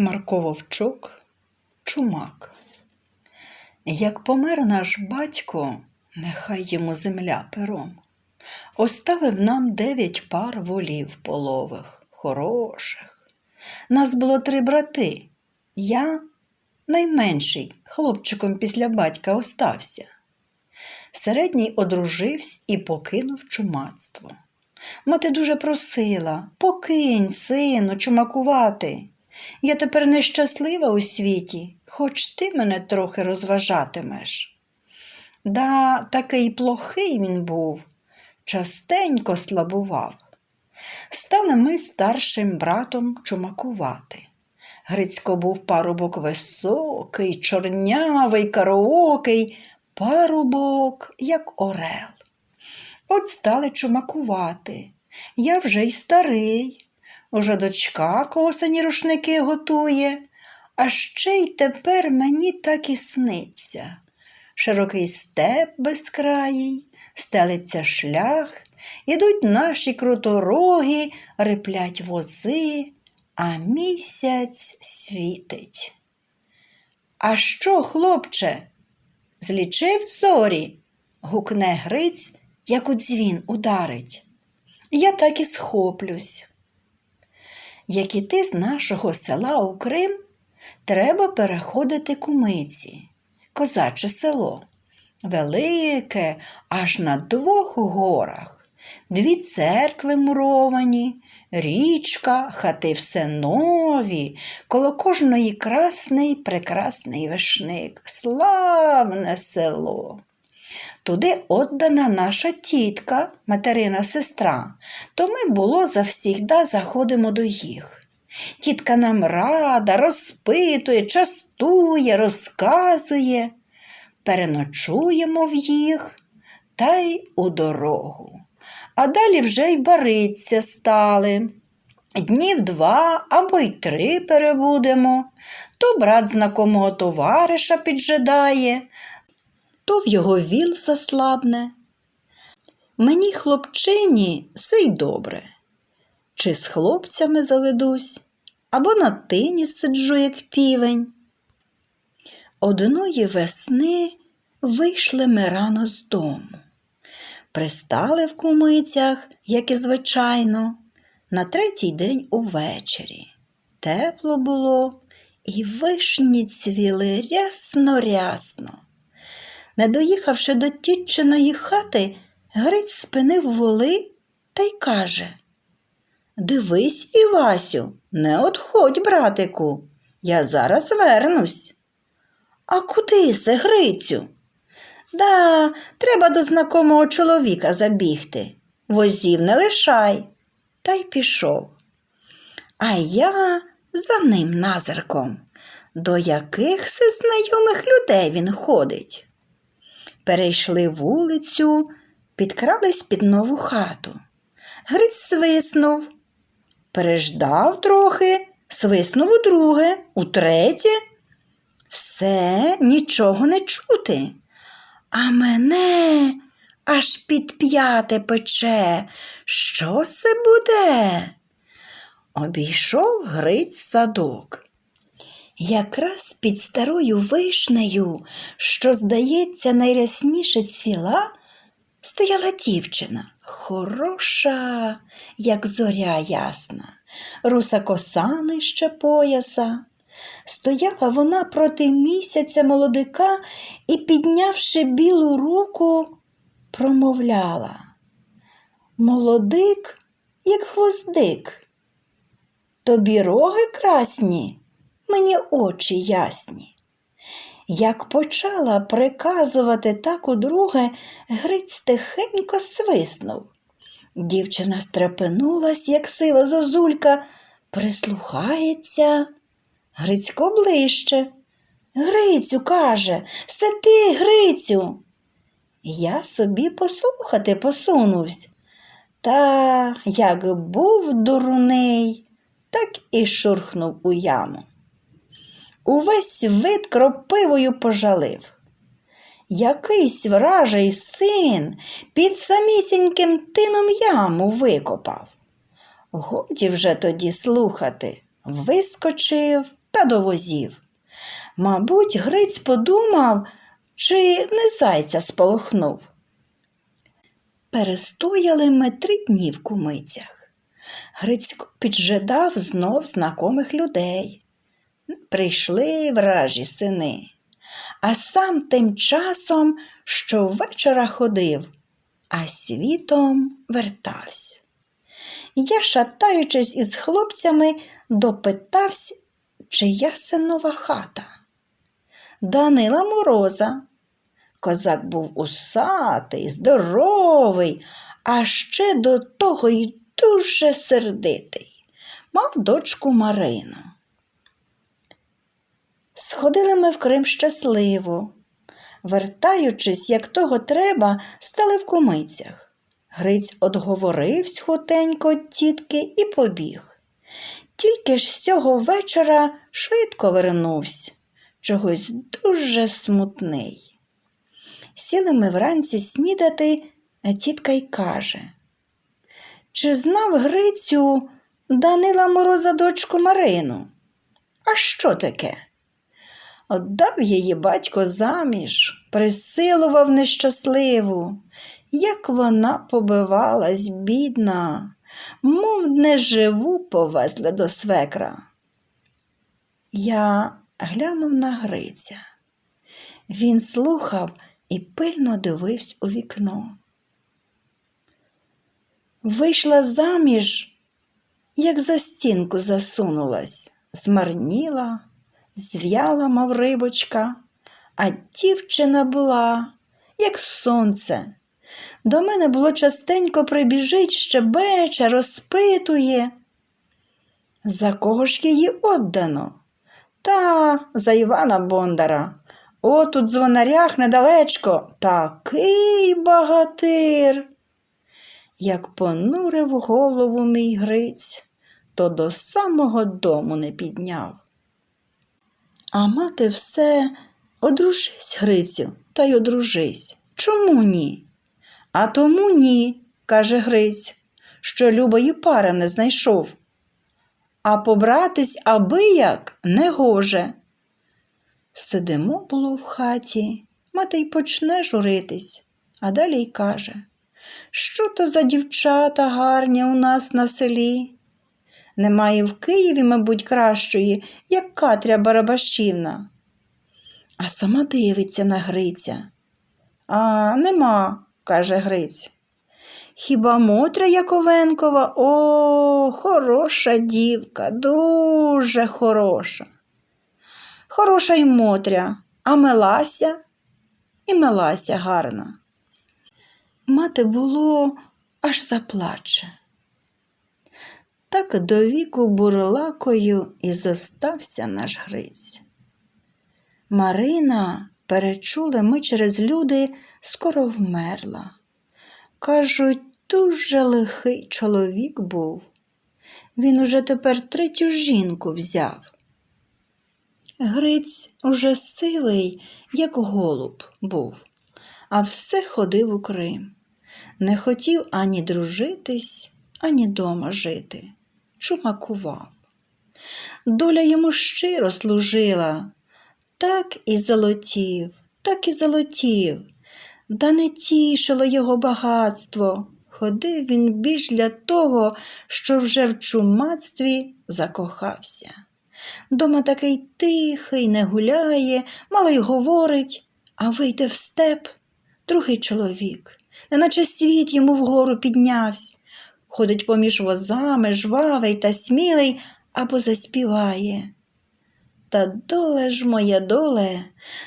Марко Вовчук Чумак. Як помер наш батько, нехай йому земля пером, оставив нам дев'ять пар волів полових, хороших. Нас було три брати. Я найменший, хлопчиком після батька остався. Середній одружився і покинув чумацтво. Мати дуже просила покинь, сину, чумакувати. Я тепер нещаслива у світі, хоч ти мене трохи розважатимеш. Да, такий плохий він був, частенько слабував. Стали ми старшим братом чумакувати. Грицько був парубок високий, чорнявий, караокий, парубок, як орел. От стали чумакувати. Я вже й старий. Уже дочка косані рушники готує, а ще й тепер мені так і сниться. Широкий степ безкраїй, стелиться шлях, ідуть наші крутороги, риплять вози, а місяць світить. А що, хлопче? Злічив зорі? гукне Гриць, як у дзвін ударить. Я так і схоплюсь. Як іти з нашого села у Крим, треба переходити кумиці, козаче село. Велике, аж на двох горах, дві церкви муровані, річка, хати все нові, коло кожної красний прекрасний вишник. Славне село! Туди отдана наша тітка, материна сестра, то ми було завсігда заходимо до їх. Тітка нам рада, розпитує, частує, розказує. Переночуємо в їх та й у дорогу. А далі вже й бариться стали. Днів два або й три перебудемо, то брат знакомого товариша піджидає, то в його віл заслабне. Мені, хлопчині, все й добре. Чи з хлопцями заведусь, або на тині сиджу, як півень. Одної весни вийшли ми рано з дому. Пристали в кумицях, як і звичайно, на третій день увечері. Тепло було, і вишні цвіли рясно-рясно. Не доїхавши до тітчиної хати, Гриць спинив воли та й каже Дивись, Івасю, не одходь, братику, я зараз вернусь. А куди се, Грицю? Да, треба до знакомого чоловіка забігти. Возів не лишай. Та й пішов. А я за ним назирком. До яких се знайомих людей він ходить? Перейшли вулицю, підкрались під нову хату. Гриць свиснув, переждав трохи, свиснув удруге, утретє. Все нічого не чути. А мене аж під п'яте пече. Що це буде? Обійшов Гриць садок. Якраз під старою вишнею, що, здається, найрясніше цвіла, стояла дівчина, хороша, як зоря ясна, руса коса нижче пояса. Стояла вона проти місяця молодика і, піднявши білу руку, промовляла. Молодик, як гвоздик. Тобі роги красні, мені очі ясні. Як почала приказувати так удруге, Гриць тихенько свиснув. Дівчина стрепенулась, як сива зозулька, прислухається. Грицько ближче. Грицю, каже, це ти, Грицю. Я собі послухати посунувсь. Та як був дурний, так і шурхнув у яму. Увесь вид кропивою пожалив. Якийсь вражий син під самісіньким тином яму викопав. Годі вже тоді слухати, вискочив та та до возів. Мабуть, Гриць подумав, чи не зайця сполохнув. Перестояли ми три дні в кумицях. Грицько піджидав знов знакомих людей. Прийшли вражі сини, а сам тим часом щовечора ходив, а світом вертався. Я, шатаючись із хлопцями, допитався, чия синова хата. Данила Мороза. Козак був усатий, здоровий, а ще до того й дуже сердитий. Мав дочку Марину. Сходили ми в Крим щасливо. Вертаючись, як того треба, стали в кумицях. Гриць одговоривсь хутенько тітки і побіг. Тільки ж з цього вечора швидко вернувся, чогось дуже смутний. Сіли ми вранці снідати, а тітка й каже Чи знав Грицю Данила Мороза дочку Марину? А що таке? Отдав її батько заміж, присилував нещасливу, як вона побивалась, бідна, мов не живу повезли до свекра. Я глянув на Гриця. Він слухав і пильно дивився у вікно. Вийшла заміж, як за стінку засунулась, змарніла, зв'яла, мов рибочка, а дівчина була, як сонце. До мене було частенько прибіжить, щебече, розпитує. За кого ж її отдано? Та за Івана Бондара. О, тут звонарях недалечко, такий багатир. Як понурив голову мій Гриць, то до самого дому не підняв. А мати все одружись, Грицю, та й одружись. Чому ні? А тому ні, каже Гриць, що любої пари не знайшов. А побратись аби як не гоже. Сидимо було в хаті, мати й почне журитись, а далі й каже, що то за дівчата гарні у нас на селі. Немає в Києві, мабуть, кращої, як Катря Барабашівна. А сама дивиться на Гриця. А нема, каже Гриць. Хіба Мотря Яковенкова? О, хороша дівка, дуже хороша. Хороша й Мотря, а Мелася і Мелася гарна. Мати було аж заплаче. Так до віку бурлакою і зостався наш Гриць. Марина, перечули ми через люди, скоро вмерла. Кажуть, дуже лихий чоловік був. Він уже тепер третю жінку взяв. Гриць уже сивий, як голуб, був, а все ходив у Крим. Не хотів ані дружитись, ані дома жити. Чумакував. Доля йому щиро служила, так і золотів, так і золотів, да не тішило його багатство. Ходив він більш для того, що вже в чумацтві закохався. Дома такий тихий, не гуляє, мало й говорить, а вийде в степ другий чоловік, неначе світ йому вгору піднявся. Ходить поміж возами, жвавий та смілий або заспіває. Та доле ж моя доле,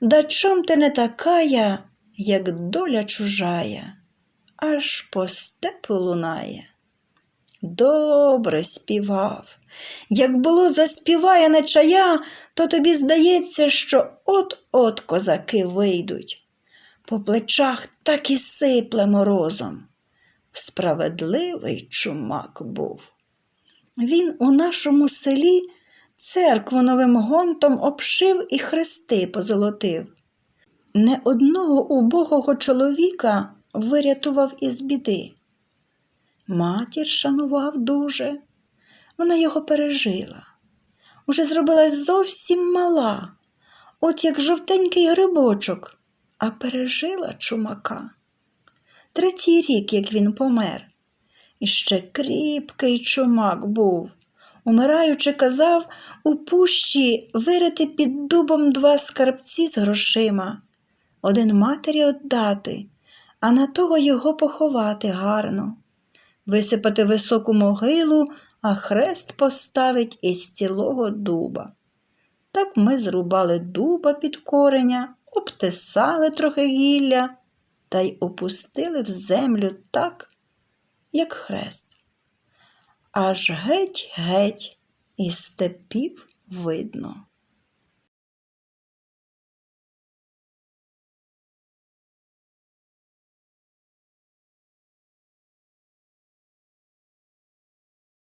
да чом ти не такая, як доля чужая, аж по степу лунає. Добре співав. Як було заспіває нечая, то тобі здається, що от-от козаки вийдуть. По плечах так і сипле морозом. Справедливий чумак був. Він у нашому селі церкву новим гонтом обшив і хрести позолотив. Не одного убогого чоловіка вирятував із біди. Матір шанував дуже, вона його пережила. уже зробилась зовсім мала, от як жовтенький грибочок, а пережила чумака. Третій рік, як він помер, і ще кріпкий чумак був. Умираючи, казав у пущі вирити під дубом два скарбці з грошима, один матері отдати, а на того його поховати гарно, висипати високу могилу, а хрест поставить із цілого дуба. Так ми зрубали дуба під кореня, обтесали трохи гілля та й опустили в землю так, як хрест. Аж геть-геть із степів видно.